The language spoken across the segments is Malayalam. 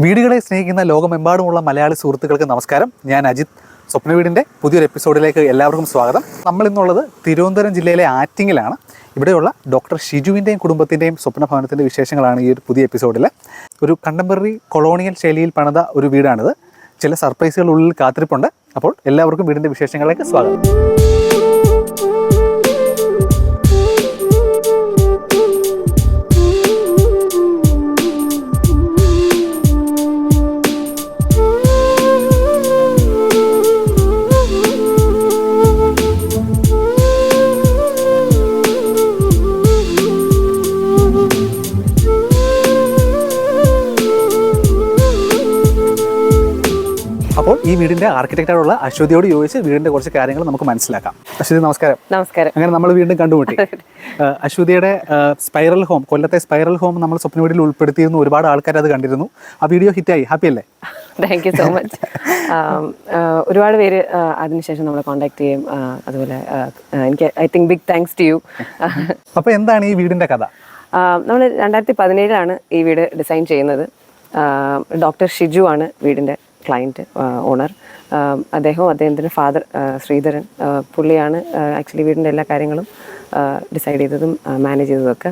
വീടുകളെ സ്നേഹിക്കുന്ന ലോകമെമ്പാടുമുള്ള മലയാളി സുഹൃത്തുക്കൾക്ക് നമസ്കാരം. ഞാൻ അജിത്. സ്വപ്ന വീടിന്റെ പുതിയൊരു എപ്പിസോഡിലേക്ക് എല്ലാവർക്കും സ്വാഗതം. നമ്മൾ ഇന്നുള്ളത് തിരുവനന്തപുരം ജില്ലയിലെ ആറ്റിങ്ങിലാണ്. ഇവിടെയുള്ള ഡോക്ടർ ഷിജുവിന്റെയും കുടുംബത്തിന്റെയും സ്വപ്ന ഭവനത്തിന്റെ വിശേഷങ്ങളാണ് ഈ ഒരു പുതിയ എപ്പിസോഡിൽ. ഒരു കണ്ടംപററി കൊളോണിയൽ ശൈലിയിൽ പണിത ഒരു വീടാണിത്. ചില സർപ്രൈസുകൾ ഉള്ളിൽ കാത്തിരിപ്പുണ്ട്. അപ്പോൾ എല്ലാവർക്കും വീടിന്റെ വിശേഷങ്ങളിലേക്ക് സ്വാഗതം. ഈ വീടിന്റെ ആർക്കിടെക്റ്റായിട്ടുള്ള അശ്വതിയോട് ചോദിച്ച് വീടിന്റെ കുറച്ച് കാര്യങ്ങൾ നമുക്ക് മനസ്സിലാക്കാം. അശ്വതി നമസ്കാരം. നമസ്കാരം. അങ്ങനെ നമ്മൾ വീണ്ടും കണ്ടുമുട്ടി. അശ്വതിയുടെ സ്പൈറൽ ഹോം കൊല്ലത്തെ സ്പൈറൽ ഹോം നമ്മൾ സ്വപ്ന വീടിൽ ഉൾപ്പെടുത്തിയിരുന്നു ഒരുപാട് ആൾക്കാർ അത് കണ്ടിരുന്നു. ആ വീഡിയോ ഹിറ്റായി ഹാപ്പി അല്ലേ? താങ്ക് യു സോ മച്ച് ഒരുപാട് പേര് അതിനുശേഷം നമ്മളെ കോണ്ടാക്ട് ചെയ്യും അതുപോലെ എനിക്ക് I think big thanks to you അപ്പോൾ എന്താണ് ഈ വീടിന്റെ കഥ? നമ്മൾ രണ്ടായിരത്തി പതിനേഴിലാണ് ഈ വീട് ഡിസൈൻ ചെയ്യുന്നത്. ഡോക്ടർ ഷിജു ആണ് വീടിന്റെ ക്ലയന്റ് ഓണർ അദ്ദേഹവും അദ്ദേഹത്തിന്റെ ഫാദർ ശ്രീധരൻ പുള്ളിയാണ് ആക്ച്വലി വീടിന്റെ എല്ലാ കാര്യങ്ങളും ഡിസൈഡ് ചെയ്തതും മാനേജ് ചെയ്തതൊക്കെ.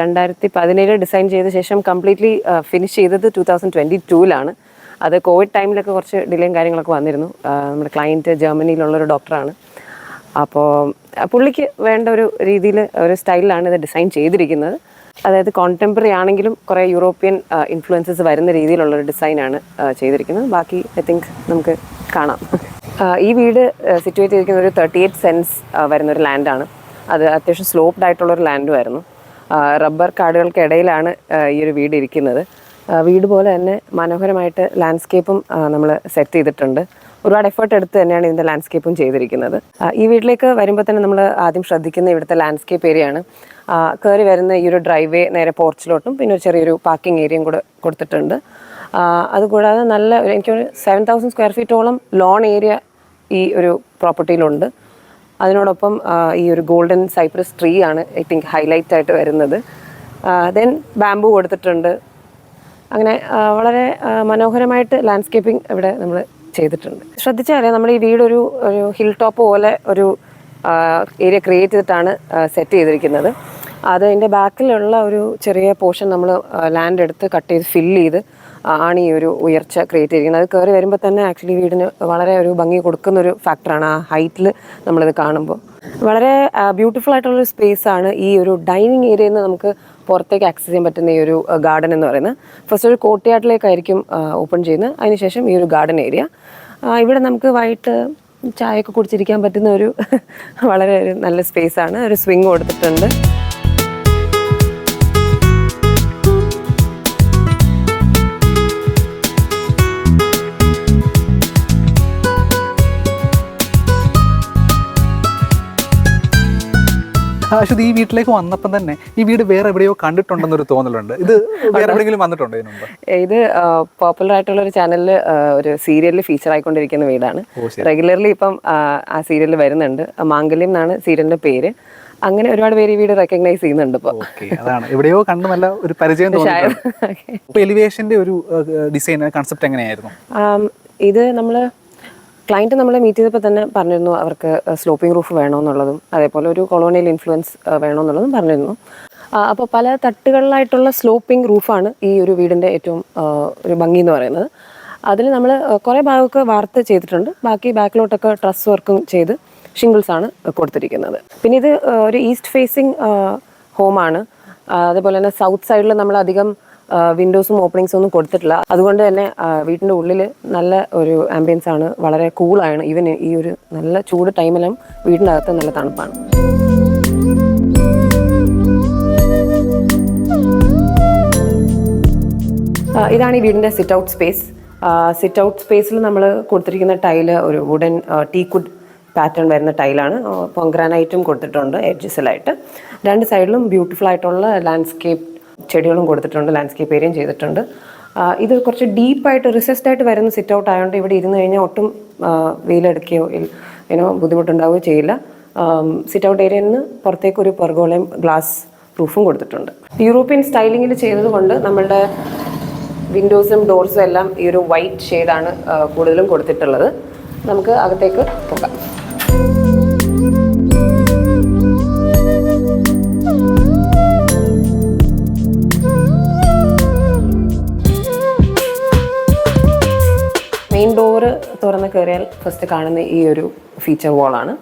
രണ്ടായിരത്തി പതിനേഴ് ഡിസൈൻ ചെയ്ത ശേഷം കംപ്ലീറ്റ്ലി ഫിനിഷ് ചെയ്തത് ടു തൗസൻഡ് ട്വന്റി ടൂവിലാണ് അത് കോവിഡ് ടൈമിലൊക്കെ കുറച്ച് ഡിലേയും കാര്യങ്ങളൊക്കെ വന്നിരുന്നു. നമ്മുടെ ക്ലയന്റ് ജർമ്മനിയിലുള്ളൊരു ഡോക്ടറാണ് അപ്പോൾ പുള്ളിക്ക് വേണ്ട ഒരു രീതിയിൽ ഒരു സ്റ്റൈലിലാണ് ഇത് ഡിസൈൻ ചെയ്തിരിക്കുന്നത്. അതായത് കോണ്ടംപററി ആണെങ്കിലും കുറേ യൂറോപ്യൻ ഇൻഫ്ലുവൻസസ് വരുന്ന രീതിയിലുള്ള ഒരു ഡിസൈനാണ് ചെയ്തിരിക്കുന്നത്. ബാക്കി ഐ തിങ്ക് നമുക്ക് കാണാം. ഈ വീട് സിറ്റുവേറ്റ് ചെയ്തിരിക്കുന്ന ഒരു തേർട്ടി എയ്റ്റ് സെൻസ് വരുന്ന ഒരു ലാൻഡാണ് അത് അത്യാവശ്യം സ്ലോപ്ഡ് ആയിട്ടുള്ള ഒരു ലാൻഡുമായിരുന്നു റബ്ബർ കാടുകൾക്ക് ഇടയിലാണ് ഈ ഒരു വീട് ഇരിക്കുന്നത്. വീട് പോലെ തന്നെ മനോഹരമായിട്ട് ലാൻഡ്സ്കേപ്പും നമ്മൾ സെറ്റ് ചെയ്തിട്ടുണ്ട്. ഒരുപാട് എഫേർട്ട് എടുത്ത് തന്നെയാണ് ഇതിന്റെ ലാൻഡ്സ്കേപ്പും ചെയ്തിരിക്കുന്നത്. ഈ വീട്ടിലേക്ക് വരുമ്പോൾ തന്നെ നമ്മൾ ആദ്യം ശ്രദ്ധിക്കുന്ന ഇവിടുത്തെ ലാൻഡ്സ്കേപ്പ് ഏരിയയാണ് കയറി വരുന്ന ഈ ഒരു ഡ്രൈവേ നേരെ പോർച്ചിലോട്ടും പിന്നെ ഒരു ചെറിയൊരു പാർക്കിംഗ് ഏരിയയും കൂടെ കൊടുത്തിട്ടുണ്ട്. അതുകൂടാതെ നല്ല ഒരു എനിക്കൊരു സെവൻ തൗസൻഡ് സ്ക്വയർ ഫീറ്റോളം ലോൺ ഏരിയ ഈ ഒരു പ്രോപ്പർട്ടിയിലുണ്ട് അതിനോടൊപ്പം ഈ ഒരു ഗോൾഡൻ സൈപ്രസ് ട്രീ ആണ് ഐ തിങ്ക് ഹൈലൈറ്റ് ആയിട്ട് വരുന്നത്. ദെൻ ബാംബു കൊടുത്തിട്ടുണ്ട്. അങ്ങനെ വളരെ മനോഹരമായിട്ട് ലാൻഡ്സ്കേപ്പിംഗ് ഇവിടെ നമ്മൾ ചെയ്തിട്ടുണ്ട്. ശ്രദ്ധിച്ചാലേ നമ്മൾ ഈ വീടൊരു ഒരു ഹിൽ ടോപ്പ് പോലെ ഒരു ഏരിയ ക്രിയേറ്റ് ചെയ്തിട്ടാണ് സെറ്റ് ചെയ്തിരിക്കുന്നത്. അത് അതിന്റെ ബാക്കിലുള്ള ഒരു ചെറിയ പോർഷൻ നമ്മൾ ലാൻഡ് എടുത്ത് കട്ട് ചെയ്ത് ഫില്ല് ചെയ്ത് ആണ് ഈ ഒരു ഉയർച്ച ക്രിയേറ്റ് ചെയ്തിരിക്കുന്നത്. അത് കയറി വരുമ്പോൾ തന്നെ ആക്ച്വലി വീടിന് വളരെ ഒരു ഭംഗി കൊടുക്കുന്ന ഒരു ഫാക്ടറാണ് ആ ഹൈറ്റിൽ നമ്മളിത് കാണുമ്പോൾ വളരെ ബ്യൂട്ടിഫുൾ ആയിട്ടുള്ളൊരു സ്പേസ് ആണ് ഈ ഒരു ഡൈനിങ് ഏരിയയിൽ നിന്ന് നമുക്ക് പുറത്തേക്ക് ആക്സസ് ചെയ്യാൻ പറ്റുന്ന ഈ ഒരു ഗാർഡൻ എന്ന് പറയുന്നത്. ഫസ്റ്റ് ഒരു കോട്ടയാട്ടിലേക്കായിരിക്കും ഓപ്പൺ ചെയ്യുന്നത്. അതിനുശേഷം ഈ ഒരു ഗാർഡൻ ഏരിയ. ഇവിടെ നമുക്ക് വൈകിട്ട് ചായയൊക്കെ കുടിച്ചിരിക്കാൻ പറ്റുന്ന ഒരു വളരെ ഒരു നല്ല സ്പേസ് ആണ്. ഒരു സ്വിങ് കൊടുത്തിട്ടുണ്ട്. അശ്വതി ഈ വീട്ടിലേക്ക് വന്നപ്പം തന്നെ ഈ വീട് വേറെ എവിടെയോ കണ്ടിട്ടുണ്ടെന്നൊരു തോന്നലുണ്ട്. ഇത് വേറെ എവിടെയെങ്കിലും വന്നിട്ടുണ്ടോ ഇതിനു ഇത് പോപ്പുലർ ആയിട്ടുള്ള ഒരു ചാനലിൽ ഒരു സീരിയലിൽ ഫീച്ചർ ആയിക്കൊണ്ടിരിക്കുന്ന വീടാണ് റെഗുലർലി ഇപ്പം ആ, സീരിയൽ സീരിയലിൽ വരുന്നുണ്ട്. മാംഗല്യം എന്നാണ് സീരിയലിന്റെ പേര്. അങ്ങനെ ഒരുപാട് പേര് ഈ വീട് റെക്കഗ്നൈസ് ചെയ്യുന്നുണ്ട് ഇപ്പോൾ അതാണ്. എവിടെയോ കണ്ടു നല്ല ഒരു പരിചയം എലിവേഷന്റെ ഒരു ഡിസൈൻ കൺസെപ്റ്റ് എങ്ങനെയായിരുന്നു? ഇത് നമ്മൾ ക്ലയന്റ് നമ്മളെ മീറ്റ് ചെയ്തപ്പോൾ തന്നെ പറഞ്ഞിരുന്നു അവർക്ക് സ്ലോപ്പിംഗ് റൂഫ് വേണമെന്നുള്ളതും അതേപോലെ ഒരു കൊളോണിയൽ ഇൻഫ്ലുവൻസ് വേണമെന്നുള്ളതും പറഞ്ഞിരുന്നു. അപ്പോൾ പല തട്ടുകളിലായിട്ടുള്ള സ്ലോപ്പിംഗ് റൂഫാണ് ഈ ഒരു വീടിന്റെ ഏറ്റവും ഒരു ഭംഗി എന്ന് പറയുന്നത്. അതിൽ നമ്മൾ കുറേ ഭാഗമൊക്കെ വാർത്ത ചെയ്തിട്ടുണ്ട്. ബാക്കി ബാക്കിലോട്ടൊക്കെ ട്രസ് വർക്കും ചെയ്ത് ഷിംഗിൾസ് ആണ് കൊടുത്തിരിക്കുന്നത്. പിന്നെ ഇത് ഒരു ഈസ്റ്റ് ഫേസിങ് ഹോമാണ് അതേപോലെ തന്നെ സൗത്ത് സൈഡിൽ നമ്മൾ അധികം വിൻഡോസും ഓപ്പണിങ്സും ഒന്നും കൊടുത്തിട്ടില്ല. അതുകൊണ്ട് തന്നെ വീട്ടിന്റെ ഉള്ളിൽ നല്ല ഒരു ആംബിയൻസ് ആണ്. വളരെ കൂളാണ് ഈവൻ ഈ ഒരു നല്ല ചൂട് ടൈമിലും വീട്ടിന്റെ അകത്ത് നല്ല തണുപ്പാണ്. ഇതാണ് ഈ വീടിന്റെ sit out space sit out സ്പേസിൽ നമ്മൾ കൊടുത്തിരിക്കുന്ന ടൈൽ ഒരു വുഡൻ ടീക്കുഡ് പാറ്റേൺ വരുന്ന ടൈലാണ് പൊങ്കരാനായിട്ടും കൊടുത്തിട്ടുണ്ട് എഡ്ജസിലായിട്ട് രണ്ട് സൈഡിലും ബ്യൂട്ടിഫുൾ ആയിട്ടുള്ള ലാൻഡ്സ്കേപ്പ് ചെടികളും കൊടുത്തിട്ടുണ്ട് ലാൻഡ്സ്കേപ്പ് ഏരിയയും ചെയ്തിട്ടുണ്ട്. ഇത് കുറച്ച് ഡീപ്പായിട്ട് റിസസ്റ്റ് ആയിട്ട് വരുന്ന സിറ്റ് ഔട്ട് ആയതുകൊണ്ട് ഇവിടെ ഇരുന്ന് കഴിഞ്ഞാൽ ഒട്ടും വെയിലെടുക്കുകയോ ഏനോ ബുദ്ധിമുട്ടുണ്ടാവുകയോ ചെയ്യില്ല. സിറ്റ് ഔട്ട് ഏരിയയിൽ നിന്ന് പുറത്തേക്ക് ഒരു പെർഗോളയും ഗ്ലാസ് റൂഫും കൊടുത്തിട്ടുണ്ട്. യൂറോപ്യൻ സ്റ്റൈലിങ്ങിൽ ചെയ്തതുകൊണ്ട് നമ്മളുടെ വിൻഡോസും ഡോർസും എല്ലാം ഈ ഒരു വൈറ്റ് ഷെയ്ഡാണ് കൂടുതലും കൊടുത്തിട്ടുള്ളത്. നമുക്ക് അകത്തേക്ക് പോകാം. മെയിൻ ഡോറ് തുറന്ന് കയറിയാൽ ഫസ്റ്റ് കാണുന്ന ഈ ഒരു ഫീച്ചർ വാളാണ്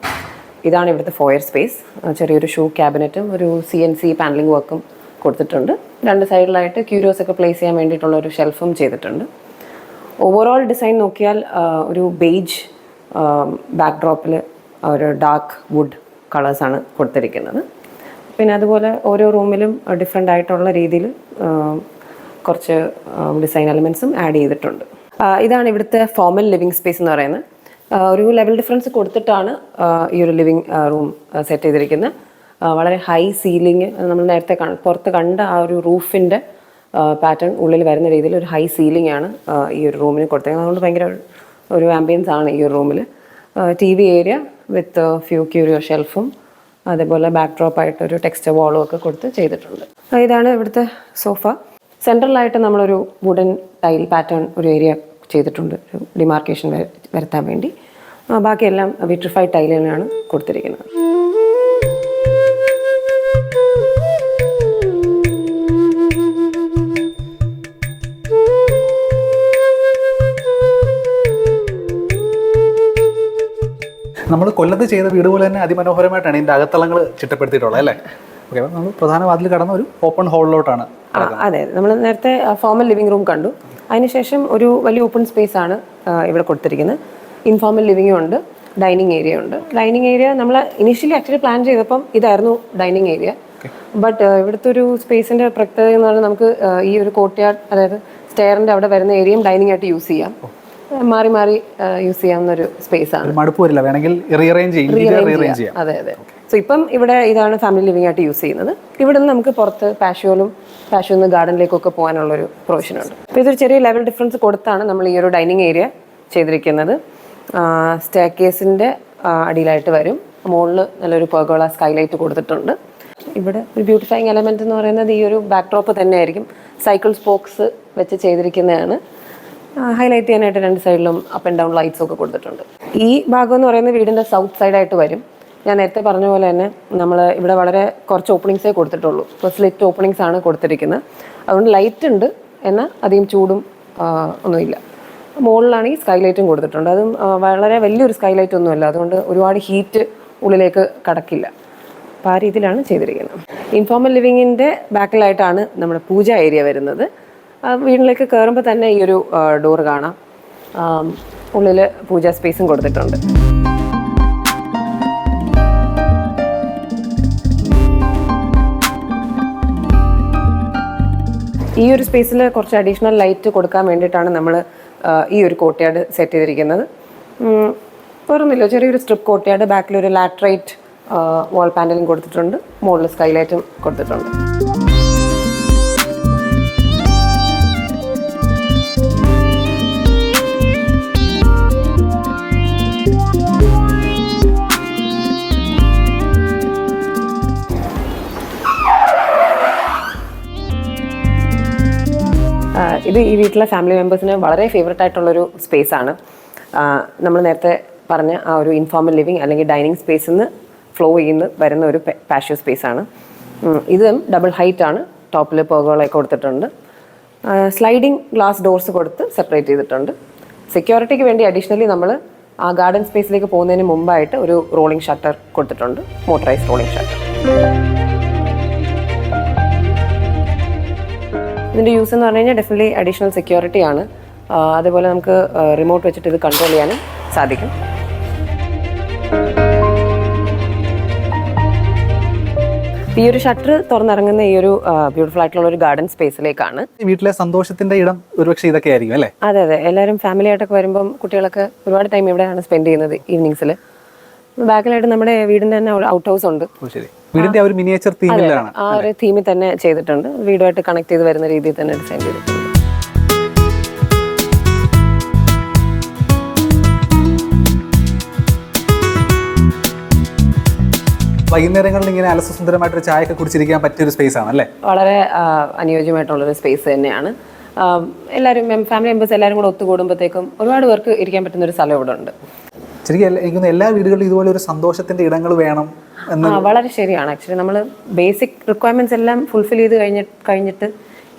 ഇതാണ് ഇവിടുത്തെ ഫോയർ സ്പേസ് ചെറിയൊരു ഷൂ ക്യാബിനറ്റും ഒരു സി എൻ സി പാനലിംഗ് വർക്കും കൊടുത്തിട്ടുണ്ട്. രണ്ട് സൈഡിലായിട്ട് ക്യൂരിയോസ് ഒക്കെ പ്ലേസ് ചെയ്യാൻ വേണ്ടിയിട്ടുള്ള ഒരു ഷെൽഫും ചെയ്തിട്ടുണ്ട്. ഓവറോൾ ഡിസൈൻ നോക്കിയാൽ ഒരു ബേജ് ബാക്ക്ഡ്രോപ്പിൽ ഒരു ഡാർക്ക് വുഡ് കളേഴ്സാണ് കൊടുത്തിരിക്കുന്നത്. പിന്നെ അതുപോലെ ഓരോ റൂമിലും ഡിഫറെന്റ് ആയിട്ടുള്ള രീതിയിൽ കുറച്ച് ഡിസൈൻ എലമെൻസും ആഡ് ചെയ്തിട്ടുണ്ട്. ഇതാണ് ഇവിടുത്തെ ഫോമൽ ലിവിങ് സ്പേസ് എന്ന് പറയുന്നത്. ഒരു ലെവൽ ഡിഫറൻസ് കൊടുത്തിട്ടാണ് ഈ ഒരു ലിവിങ് റൂം സെറ്റ് ചെയ്തിരിക്കുന്നത്. വളരെ ഹൈ സീലിംഗ് നമ്മൾ നേരത്തെ പുറത്ത് കണ്ട ആ ഒരു റൂഫിന്റെ പാറ്റേൺ ഉള്ളിൽ വരുന്ന രീതിയിൽ ഒരു ഹൈ സീലിംഗ് ആണ് ഈ ഒരു റൂമിന് കൊടുത്തിരിക്കുന്നത് അതുകൊണ്ട് ഭയങ്കര ഒരു ആംബിയൻസ് ആണ് ഈ ഒരു റൂമിൽ T V area with few curio ഷെൽഫും അതേപോലെ ബാക്ക്ഡ്രോപ്പ് ആയിട്ട് ഒരു ടെക്സ്റ്റർ വാളും ഒക്കെ കൊടുത്ത് ചെയ്തിട്ടുണ്ട്. ഇതാണ് ഇവിടുത്തെ സോഫ സെൻട്രലായിട്ട് നമ്മളൊരു വുഡൻ ടൈൽ പാറ്റേൺ ഒരു ഏരിയ ചെയ്തിട്ടുണ്ട്. ഒരു ഡിമാർക്കേഷൻ വരുത്താൻ വേണ്ടി. ബാക്കിയെല്ലാം വിട്രിഫൈഡ് ടൈലിനാണ് കൊടുത്തിരിക്കുന്നത്. നമ്മൾ കൊല്ലത്ത് ചെയ്ത വീട് പോലെ തന്നെ അതിമനോഹരമായിട്ടാണ് ഇതിന്റെ അകത്തളങ്ങൾ ചിട്ടപ്പെടുത്തിയിട്ടുള്ളത് അല്ലേ? ഓക്കെ നമ്മൾ പ്രധാന വാതിൽ കടന്ന ഒരു ഓപ്പൺ ഹോളിലോട്ടാണ് അതെ നമ്മൾ നേരത്തെ ഫോമൽ ലിവിംഗ് റൂം കണ്ടു. അതിനുശേഷം ഒരു വലിയ ഓപ്പൺ സ്പേസ് ആണ് ഇവിടെ കൊടുത്തിരിക്കുന്നത്. ഇൻഫോമൽ ലിവിംഗും ഉണ്ട് ഡൈനിങ് ഏരിയ ഉണ്ട്. ഡൈനിങ് ഏരിയ നമ്മൾ ഇനീഷ്യലി ആക്ച്വലി പ്ലാൻ ചെയ്തപ്പം ഇതായിരുന്നു ഡൈനിങ് ഏരിയ ബട്ട് ഇവിടുത്തെ ഒരു സ്പേസിന്റെ പ്രത്യേകത എന്ന് പറഞ്ഞാൽ നമുക്ക് ഈ ഒരു കോർട്ട്യാർഡ് അതായത് സ്റ്റെയറിന്റെ അവിടെ വരുന്ന ഏരിയയും ഡൈനിങ് ആയിട്ട് യൂസ് ചെയ്യാം. മാറി മാറി യൂസ് ചെയ്യാവുന്ന ഒരു സ്പേസ് ആണ്. മടുപ്പ് വരില്ല. വേണമെങ്കിൽ അതെ അതെ. സോ ഇപ്പം ഇവിടെ ഇതാണ് ഫാമിലി ലിവിംഗ് ആയിട്ട് യൂസ് ചെയ്യുന്നത്. ഇവിടെ നിന്ന് നമുക്ക് പുറത്ത് പാഷ്യോലും പാഷ്യോ നിന്ന് ഗാർഡനിലേക്കൊക്കെ പോകാനുള്ള ഒരു പ്രൊവിഷൻ ഉണ്ട്. അപ്പോൾ ഇതൊരു ചെറിയ ലെവൽ ഡിഫറൻസ് കൊടുത്താണ് നമ്മൾ ഈ ഒരു ഡൈനിങ് ഏരിയ ചെയ്തിരിക്കുന്നത്. സ്റ്റേ കേസിന്റെ അടിയിലായിട്ട് വരും. മുകളിൽ നല്ലൊരു പെർഗോള സ്കൈലൈറ്റ് കൊടുത്തിട്ടുണ്ട്. ഇവിടെ ഒരു ബ്യൂട്ടിഫൈങ് എലമെന്റ് എന്ന് പറയുന്നത് ഈ ഒരു ബാക്ക് ബാക്ക്ഡ്രോപ്പ് തന്നെയായിരിക്കും. സൈക്കിൾ സ്പോക്സ് വെച്ച് ചെയ്തിരിക്കുന്നതാണ്. ഹൈലൈറ്റ് ചെയ്യാനായിട്ട് രണ്ട് സൈഡിലും അപ്പ് ആൻഡ് ഡൗൺ ലൈറ്റ്സ് ഒക്കെ കൊടുത്തിട്ടുണ്ട്. ഈ ഭാഗം എന്ന് പറയുന്നത് വീടിന്റെ സൗത്ത് സൈഡായിട്ട് വരും. ഞാൻ നേരത്തെ പറഞ്ഞ പോലെ തന്നെ നമ്മൾ ഇവിടെ വളരെ കുറച്ച് ഓപ്പണിങ്സേ കൊടുത്തിട്ടുള്ളൂ. ഇപ്പോൾ സ്ലിറ്റ് ഓപ്പണിങ്സ് ആണ് കൊടുത്തിരിക്കുന്നത്. അതുകൊണ്ട് ലൈറ്റ് ഉണ്ട് എന്നാൽ അധികം ചൂടും ഒന്നുമില്ല. മുകളിലാണെങ്കിൽ സ്കൈ ലൈറ്റും കൊടുത്തിട്ടുണ്ട്. അതും വളരെ വലിയൊരു സ്കൈ സ്കൈലൈറ്റ് ഒന്നുമല്ല അതുകൊണ്ട് ഒരുപാട് ഹീറ്റ് ഉള്ളിലേക്ക് കടക്കില്ല. അപ്പോൾ ആ രീതിയിലാണ് ചെയ്തിരിക്കുന്നത്. ഇൻഫോമൽ ലിവിങ്ങിന്റെ ബാക്കിലായിട്ടാണ് നമ്മുടെ പൂജ ഏരിയ വരുന്നത്. വീട്ടിലേക്ക് കയറുമ്പോൾ തന്നെ ഈ ഒരു ഡോർ കാണാം. ഉള്ളിൽ പൂജാ സ്പേസും കൊടുത്തിട്ടുണ്ട്. ഈ ഒരു സ്പേസിൽ കുറച്ച് അഡീഷണൽ ലൈറ്റ് കൊടുക്കാൻ വേണ്ടിയിട്ടാണ് നമ്മൾ ഈ ഒരു കോട്ടയാട് സെറ്റ് ചെയ്തിരിക്കുന്നത്. വേറൊന്നുമില്ല. ചെറിയൊരു സ്ട്രിപ്പ് കോട്ടയാട് ബാക്കിൽ ഒരു ലാട്രൈറ്റ് വാൾ പാനലും കൊടുത്തിട്ടുണ്ട്. മുകളിൽ സ്കൈലൈറ്റും കൊടുത്തിട്ടുണ്ട്. ഇത് ഈ വീട്ടിലെ ഫാമിലി മെമ്പേഴ്സിന് വളരെ ഫേവററ്റ് ആയിട്ടുള്ളൊരു ആണ്. നമ്മൾ നേരത്തെ പറഞ്ഞ ആ ഒരു ഇൻഫോർമൽ ലിവിങ് അല്ലെങ്കിൽ ഡൈനിങ് സ്പേസിൽ നിന്ന് ഫ്ലോ ചെയ്യുന്ന വരുന്ന ഒരു പാഷ്യോ സ്പേസ് ആണ്. ഇത് ഡബിൾ ഹൈറ്റ് ആണ്. ടോപ്പിൽ പെർഗോളൊക്കെ കൊടുത്തിട്ടുണ്ട്. സ്ലൈഡിങ് ഗ്ലാസ് ഡോർസ് കൊടുത്ത് സെപ്പറേറ്റ് ചെയ്തിട്ടുണ്ട്. സെക്യൂരിറ്റിക്ക് വേണ്ടി അഡീഷണലി നമ്മൾ ആ ഗാർഡൻ സ്പേസിലേക്ക് പോകുന്നതിന് മുമ്പായിട്ട് ഒരു റോളിംഗ് ഷട്ടർ കൊടുത്തിട്ടുണ്ട്. മോട്ടറൈസ് റോളിംഗ് ഷട്ടർ ഇതിന്റെ യൂസ് എന്ന് പറഞ്ഞു കഴിഞ്ഞാൽ ഡെഫിനറ്റ്ലി അഡീഷണൽ സെക്യൂരിറ്റി ആണ്. അതേപോലെ നമുക്ക് റിമോട്ട് വെച്ചിട്ട് ഇത് കൺട്രോൾ ചെയ്യാനും സാധിക്കും. ഈ ഒരു ഷട്ടർ തുറന്നിറങ്ങുന്ന ഈ ഒരു ബ്യൂട്ടിഫുൾ ആയിട്ടുള്ള ഒരു ഗാർഡൻ സ്പേസിലേക്കാണ് വീട്ടിലെ സന്തോഷത്തിന്റെ ഇടം ഒരുപക്ഷെ ഇതൊക്കെ ആയിരിക്കും അല്ലേ? അതെ അതെ. എല്ലാവരും ഫാമിലി ആയിട്ടൊക്കെ വരുമ്പോൾ കുട്ടികളൊക്കെ ഒരുപാട് ടൈം ഇവിടെയാണ് സ്പെൻഡ് ചെയ്യുന്നത് ഈവനിങ്സിൽ ബാക്കിലായിട്ട് നമ്മുടെ വീടിന്റെ തന്നെ ഔട്ട് ഹൗസ് ഉണ്ട്. ശരി. വീടിന്റെ ആ ഒരു മിനിയേച്ചർ തീമിലാണ് ആ ഒരു തീമിൽ തന്നെ ചെയ്തിട്ടുണ്ട്. വീടുമായിട്ട് കണക്ട് ചെയ്ത് വരുന്ന രീതിയിൽ തന്നെ ഡിസൈൻ ചെയ്തിട്ടുണ്ട്. വൈകുന്നേരങ്ങളിൽ ഇങ്ങനെ അലസസുന്ദരമായിട്ട് ഒരു ചായയൊക്കെ കുടിച്ചിരിക്കാൻ പറ്റിയ ഒരു സ്പേസ് ആണ് അല്ലേ? വളരെ അനുയോജ്യമായിട്ടുള്ള ഒരു സ്പേസ് തന്നെയാണ്. എല്ലാവരും ഫാമിലി മെമ്പേഴ്സ് എല്ലാവരും കൂടെ ഒത്തുകൂടുമ്പോഴത്തേക്കും ഒരുപാട് പേർക്ക് ഇരിക്കാൻ പറ്റുന്ന ഒരു സ്ഥലം ഇവിടെ ഉണ്ട് ശരിക്കും എല്ലാ- വീടുകളിലും ഇതുപോലെ ഒരു സന്തോഷത്തിന്റെ ഇടങ്ങൾ വേണം എന്ന് വളരെ ശരിയാണ്. ആക്ച്വലി നമ്മൾ ബേസിക് റിക്വയർമെന്റ്സ് എല്ലാം ഫുൾഫിൽ ചെയ്ത് കഴിഞ്ഞ കഴിഞ്ഞിട്ട്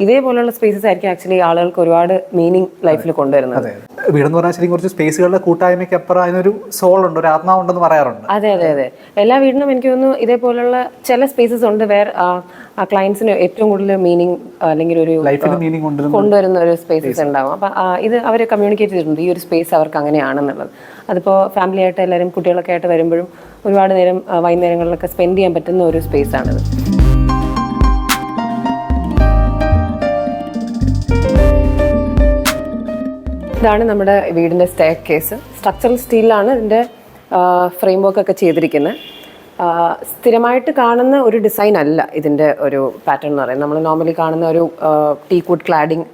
ഇതേപോലുള്ള സ്പേസസ് ആയിരിക്കും ആക്ച്വലി ആളുകൾക്ക് ഒരുപാട് മീനിങ് ലൈഫിൽ കൊണ്ടുവരുന്നത്. അതെ വീടെന്ന് പറഞ്ഞാൽ ശരിക്കും കുറച്ച് സ്പേസുകളുടെ കൂട്ടായ്മയ്ക്ക് അപ്പുറം അതിനൊരു സോൾ ഉണ്ട് ഒരു ആത്മാവുണ്ടെന്ന് പറയാറുണ്ട്. അതെ അതെ അതെ. എല്ലാ വീടിനും എനിക്ക് തോന്നുന്നു ഇതേപോലുള്ള ചില സ്പേസസ് ഉണ്ട് വേർ ആ ക്ലയൻസിന് ഏറ്റവും കൂടുതൽ മീനിങ് അല്ലെങ്കിൽ ഒരു കൊണ്ടുവരുന്ന ഒരു സ്പേസസ് ഉണ്ടാവും. അപ്പം ഇത് അവർ കമ്മ്യൂണിക്കേറ്റ് ചെയ്തിട്ടുണ്ട് ഈ ഒരു സ്പേസ് അവർക്ക് അങ്ങനെയാണെന്നുള്ളത്. അതിപ്പോൾ ഫാമിലി ആയിട്ട് എല്ലാവരും കുട്ടികളൊക്കെ ആയിട്ട് വരുമ്പോഴും ഒരുപാട് നേരം വൈകുന്നേരങ്ങളിലൊക്കെ സ്പെൻഡ് ചെയ്യാൻ പറ്റുന്ന ഒരു സ്പേസ് ഇതാണ് നമ്മുടെ വീടിന്റെ സ്റ്റെയർ കേസ് സ്ട്രക്ചറൽ സ്റ്റീലിലാണ് ഇതിന്റെ ഫ്രെയിം വർക്ക് ഒക്കെ ചെയ്തിരിക്കുന്നത് സ്ഥിരമായിട്ട് കാണുന്ന ഒരു ഡിസൈൻ അല്ല ഇതിന്റെ ഒരു പാറ്റേൺ എന്ന് പറയുന്നത്. നമ്മൾ നോർമലി കാണുന്ന ഒരു ടീ കൂട്ട് ക്ലാഡിങ്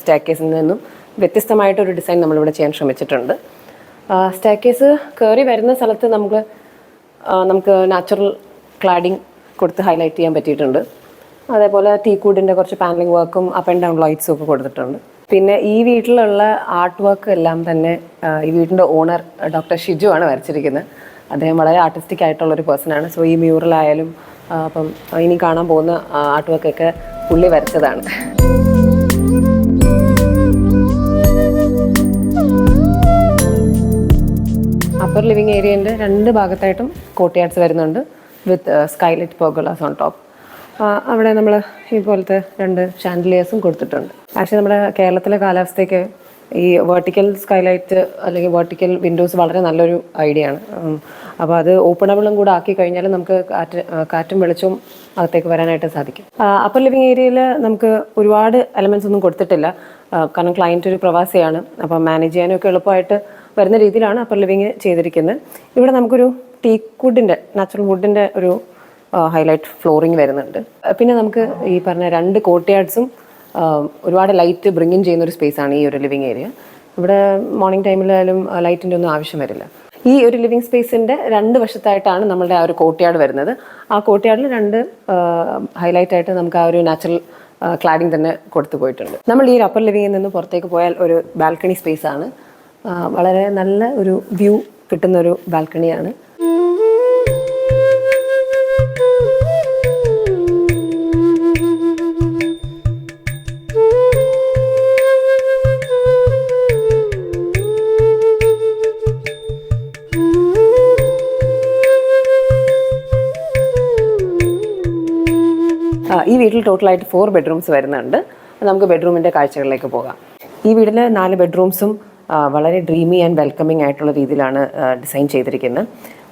സ്റ്റെയർ കേസിൽ നിന്നും വ്യത്യസ്തമായിട്ടൊരു ഡിസൈൻ നമ്മളിവിടെ ചെയ്യാൻ ശ്രമിച്ചിട്ടുണ്ട്. സ്റ്റെയർ കേസ് കയറി വരുന്ന സ്ഥലത്ത് നമുക്ക് നമുക്ക് നാച്ചുറൽ ക്ലാഡിങ് കൊടുത്ത് ഹൈലൈറ്റ് ചെയ്യാൻ പറ്റിയിട്ടുണ്ട്. അതേപോലെ ടീക്കൂഡിന്റെ കുറച്ച് പാനലിംഗ് വർക്കും അപ്പ് ആൻഡ് ഡൗൺ ലൈറ്റ്സും ഒക്കെ കൊടുത്തിട്ടുണ്ട്. പിന്നെ ഈ വീട്ടിലുള്ള ആർട്ട് വർക്ക് എല്ലാം തന്നെ ഈ വീടിന്റെ ഓണർ ഡോക്ടർ ഷിജു ആണ് വരച്ചിരിക്കുന്നത്. അദ്ദേഹം വളരെ ആർട്ടിസ്റ്റിക് ആയിട്ടുള്ള ഒരു പേഴ്സൺ ആണ്. സോ ഈ മ്യൂറലായാലും അപ്പം ഇനി കാണാൻ പോകുന്ന ആർട്ട് വർക്കൊക്കെ പുള്ളി വരച്ചതാണ്. അപ്പർ ലിവിങ് ഏരിയന്റെ രണ്ട് ഭാഗത്തായിട്ടും കോട്ടിയാർട്സ് വരുന്നുണ്ട് വിത്ത് സ്കൈലൈറ്റ് പോകുള്ള ഓൺ ടോപ്പ് അവിടെ നമ്മൾ ഇതുപോലത്തെ രണ്ട് ഷാൻഡിലിയേഴ്സും കൊടുത്തിട്ടുണ്ട്. ആക്ച്വലി നമ്മുടെ കേരളത്തിലെ കാലാവസ്ഥയ്ക്ക് ഈ വെർട്ടിക്കൽ സ്കൈലൈറ്റ് അല്ലെങ്കിൽ വെർട്ടിക്കൽ വിൻഡോസ് വളരെ നല്ലൊരു ഐഡിയ ആണ്. അപ്പോൾ അത് ഓപ്പണബിളും കൂടെ ആക്കി കഴിഞ്ഞാൽ നമുക്ക് കാറ്റ് കാറ്റും വെളിച്ചവും അകത്തേക്ക് വരാനായിട്ട് സാധിക്കും. അപ്പർ ലിവിങ് ഏരിയയിൽ നമുക്ക് ഒരുപാട് എലമെൻസ് ഒന്നും കൊടുത്തിട്ടില്ല. കാരണം ക്ലയന്റ് ഒരു പ്രവാസിയാണ്. അപ്പോൾ മാനേജ് ചെയ്യാനൊക്കെ എളുപ്പമായിട്ട് വരുന്ന രീതിയിലാണ് അപ്പർ ലിവിങ് ചെയ്തിരിക്കുന്നത്. ഇവിടെ നമുക്കൊരു ടീക്വുഡിന്റെ നാച്ചുറൽ വുഡിന്റെ ഒരു ഹൈലൈറ്റ് ഫ്ലോറിങ് വരുന്നുണ്ട്. പിന്നെ നമുക്ക് ഈ പറഞ്ഞ രണ്ട് കോട്ടയാർഡ്സും ഒരുപാട് ലൈറ്റ് ബ്രിങ്ങിൻ ചെയ്യുന്ന ഒരു സ്പേസാണ് ഈ ഒരു ലിവിങ് ഏരിയ ഇവിടെ മോർണിംഗ് ടൈമിലായാലും ലൈറ്റിന്റെ ഒന്നും ആവശ്യം വരില്ല. ഈ ഒരു ലിവിങ് സ്പേസിന്റെ രണ്ട് വശത്തായിട്ടാണ് നമ്മളുടെ ആ ഒരു കോട്ടയാട് വരുന്നത്. ആ കോട്ടയാടിൽ രണ്ട് ഹൈലൈറ്റ് ആയിട്ട് നമുക്ക് ആ ഒരു നാച്ചുറൽ ക്ലാഡിങ് തന്നെ കൊടുത്തു പോയിട്ടുണ്ട്. നമ്മൾ ഈ ഒരു അപ്പർ ലിവിങ്ങിൽ നിന്ന് പുറത്തേക്ക് പോയാൽ ഒരു ബാൽക്കണി സ്പേസ് ആണ്. വളരെ നല്ല ഒരു വ്യൂ കിട്ടുന്ന ഒരു ബാൽക്കണിയാണ് വീട്ടിൽ ടോട്ടലായിട്ട് ഫോർ ബെഡ്റൂംസ് വരുന്നുണ്ട്. നമുക്ക് ബെഡ്റൂമിന്റെ കാഴ്ചകളിലേക്ക് പോകാം. ഈ വീട്ടിൽ നാല് ബെഡ്റൂംസും വളരെ ഡ്രീമി ആൻഡ് വെൽക്കമിങ് ആയിട്ടുള്ള രീതിയിലാണ് ഡിസൈൻ ചെയ്തിരിക്കുന്നത്.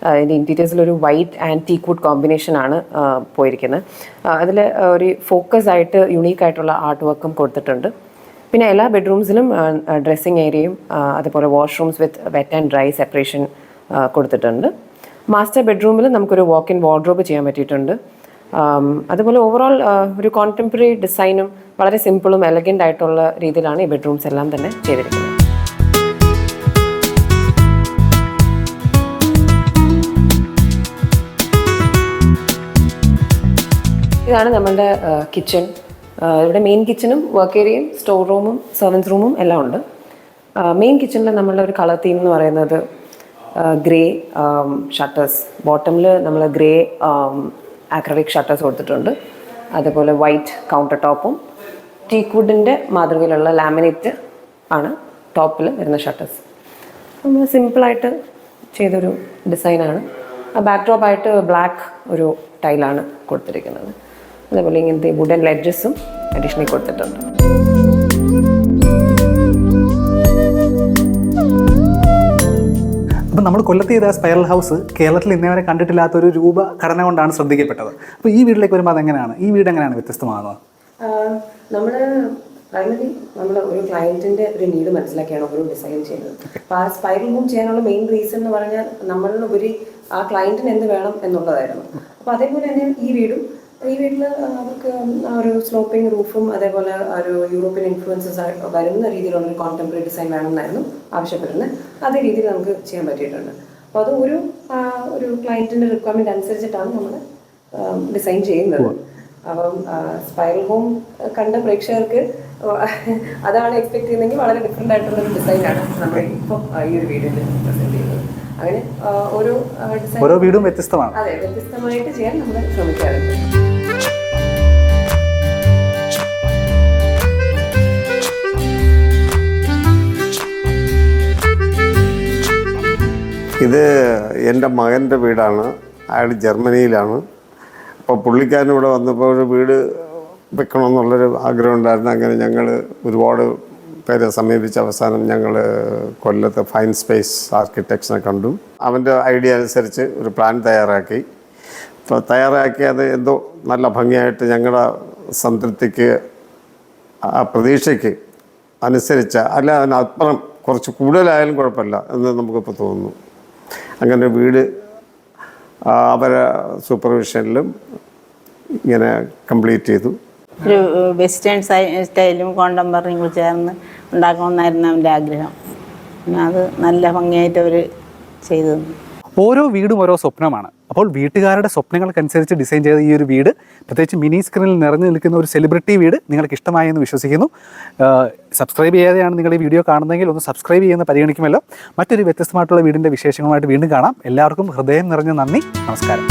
അതിന്റെ ഇന്റീരിയേഴ്സിൽ ഒരു വൈറ്റ് ആൻഡ് ടീക്വുഡ് കോമ്പിനേഷനാണ് പോയിരിക്കുന്നത്. അതിൽ ഒരു ഫോക്കസ് ആയിട്ട് യുണീക്ക് ആയിട്ടുള്ള ആർട്ട് വർക്കും കൊടുത്തിട്ടുണ്ട്. പിന്നെ എല്ലാ ബെഡ്റൂംസിലും ഡ്രസ്സിങ് ഏരിയയും അതുപോലെ washrooms with wet and dry separation കൊടുത്തിട്ടുണ്ട്. മാസ്റ്റർ ബെഡ്റൂമിൽ നമുക്കൊരു വാക്ക് ഇൻ വാർഡ്രോബ് ചെയ്യാൻ പറ്റിയിട്ടുണ്ട്. അതുപോലെ ഓവറോൾ ഒരു കോണ്ടംപററി ഡിസൈനും വളരെ സിമ്പിളും എലഗന്റ് ആയിട്ടുള്ള രീതിയിലാണ് ഈ ബെഡ്റൂംസ് എല്ലാം തന്നെ ചെയ്തിരിക്കുന്നത്. ഇതാണ് നമ്മളുടെ കിച്ചൺ ഇവിടെ മെയിൻ കിച്ചണും വർക്ക് ഏരിയയും സ്റ്റോർ റൂമും സെർവൻസ് റൂമും എല്ലാം ഉണ്ട്. മെയിൻ കിച്ചണിൽ നമ്മളുടെ ഒരു കളർ തീം എന്ന് പറയുന്നത് ഗ്രേ ഷട്ടേഴ്സ് ബോട്ടമിൽ നമ്മൾ ഗ്രേ ആക്രലിക് ഷട്ടേഴ്സ് കൊടുത്തിട്ടുണ്ട്. അതുപോലെ വൈറ്റ് കൗണ്ടർ ടോപ്പും ടീക്വുഡിന്റെ മാതൃകയിലുള്ള ലാമിനേറ്റ് ആണ് ടോപ്പിൽ വരുന്ന ഷട്ടേഴ്സ് നമ്മൾ സിമ്പിളായിട്ട് ചെയ്തൊരു ഡിസൈനാണ് ആ ബാക്ക് ടോപ്പായിട്ട് ബ്ലാക്ക് ഒരു ടൈലാണ് കൊടുത്തിരിക്കുന്നത്. അതേപോലെ ഇങ്ങനത്തെ വുഡൻ ലെഡ്ജസും അഡീഷണലി കൊടുത്തിട്ടുണ്ട്. നമ്മൾ കൊല്ലത്ത് ചെയ്ത സ്പൈറൽ ഹൗസ് കേരളത്തിൽ ഇന്നേ വരെ കണ്ടിട്ടില്ലാത്ത ഒരു രൂപഘടന കൊണ്ടാണ് ശ്രദ്ധിക്കപ്പെട്ടത്. അപ്പോൾ ഈ വീട്ടിലേക്ക് വരുമ്പോൾ അതെങ്ങനെയാണ്? ഈ വീട് എങ്ങനെയാണ് വ്യത്യസ്തമാകുന്നത്? നമ്മൾ പ്രൈമറി നമ്മൾ ഒരു ക്ലയന്റിന്റെ ഒരു നീഡ് മനസ്സിലാക്കിയാണ് ഒരു ഡിസൈൻ ചെയ്യുന്നത്. അപ്പോൾ ആ സ്പൈറൽ ഹോം ചെയ്യാനുള്ള മെയിൻ റീസൺ എന്ന് പറഞ്ഞാൽ നമ്മളിലുപരി ആ ക്ലയന്റിന് എന്ത് വേണം എന്നുള്ളതായിരുന്നു. അപ്പോൾ അതേപോലെ തന്നെ ഈ വീടും ഈ വീട്ടിൽ അവർക്ക് ഒരു സ്ലോപ്പിംഗ് റൂഫും അതേപോലെ ഒരു യൂറോപ്യൻ ഇൻഫ്ലുവൻസസ് വരുന്ന രീതിയിലുള്ള ഒരു കോൺടെംപററി ഡിസൈൻ വേണമെന്നായിരുന്നു ആവശ്യപ്പെടുന്നത്. അതേ രീതിയിൽ നമുക്ക് ചെയ്യാൻ പറ്റിയിട്ടുണ്ട്. അപ്പോൾ അത് ഒരു ഒരു ക്ലയന്റിന്റെ റിക്വയർമെന്റ് അനുസരിച്ചിട്ടാണ് നമ്മൾ ഡിസൈൻ ചെയ്യുന്നത്. അപ്പം സ്പൈറൽ ഹോം കണ്ട പ്രേക്ഷകർക്ക് അതാണ് എക്സ്പെക്ട് ചെയ്യുന്നതെങ്കിൽ വളരെ ഡിഫറെന്റ് ആയിട്ടുള്ള ഒരു ഡിസൈനാണ് നമ്മൾ ഇപ്പോൾ ഈ ഒരു വീഡിയോയിൽ പ്രസന്റ് ചെയ്യുന്നത്. അങ്ങനെ ഓരോ ഡിസൈൻ ഓരോ വീടും വ്യത്യസ്തമാണ്. അതെ വ്യത്യസ്തമായിട്ട് ചെയ്യാൻ നമ്മൾ ശ്രമിക്കാറുണ്ട്. ഇത് എന്റെ മകന്റെ വീടാണ്. അയാൾ ജർമ്മനിയിലാണ്. അപ്പോൾ പുള്ളിക്കാരൻ ഇവിടെ വന്നപ്പോൾ ഒരു വീട് വെക്കണമെന്നുള്ളൊരു ആഗ്രഹം ഉണ്ടായിരുന്നു. അങ്ങനെ ഞങ്ങൾ ഒരുപാട് പേരെ സമീപിച്ച അവസാനം ഞങ്ങൾ കൊല്ലത്ത് ഫൈൻ സ്പേസ് ആർക്കിടെക്ട്സിനെ കണ്ടു. അവന്റെ ഐഡിയ അനുസരിച്ച് ഒരു പ്ലാൻ തയ്യാറാക്കി. അപ്പോൾ തയ്യാറാക്കി അത് എന്തോ നല്ല ഭംഗിയായിട്ട് ഞങ്ങളുടെ സംതൃപ്തിക്ക് പ്രതീക്ഷയ്ക്ക് അനുസരിച്ച അല്ല അതിനപ്പുറം കുറച്ച് കൂടുതലായാലും കുഴപ്പമില്ല എന്ന് നമുക്കിപ്പോൾ തോന്നുന്നു. അങ്ങനെ വീട് അവരെ സൂപ്പർവിഷനിലും ഇങ്ങനെ കംപ്ലീറ്റ് ചെയ്തു. ഒരു വെസ്റ്റേൺ സ്റ്റൈലും കോണ്ടംപററിയും കൂടി ചേർന്ന് ഉണ്ടാക്കണമെന്നായിരുന്നു അവന്റെ ആഗ്രഹം. അത് നല്ല ഭംഗിയായിട്ട് അവർ ചെയ്തു ഓരോ വീടും ഓരോ സ്വപ്നമാണ്. അപ്പോൾ വീട്ടുകാരുടെ സ്വപ്നങ്ങൾക്കനുസരിച്ച് ഡിസൈൻ ചെയ്ത ഈ ഒരു വീട് പ്രത്യേകിച്ച് മിനി സ്ക്രീനിൽ നിറഞ്ഞു നിൽക്കുന്ന ഒരു സെലിബ്രിറ്റി വീട് നിങ്ങൾക്ക് ഇഷ്ടമായി എന്ന് വിശ്വസിക്കുന്നു. സബ്സ്ക്രൈബ് ചെയ്യാതെയാണ് നിങ്ങൾ ഈ വീഡിയോ കാണുന്നതെങ്കിൽ ഒന്ന് സബ്സ്ക്രൈബ് ചെയ്യുന്ന പരിഗണിക്കുമല്ലോ. മറ്റൊരു വ്യത്യസ്തമായിട്ടുള്ള വീടിന്റെ വിശേഷങ്ങളുമായിട്ട് വീണ്ടും കാണാം. എല്ലാവർക്കും ഹൃദയം നിറഞ്ഞ നന്ദി. നമസ്കാരം.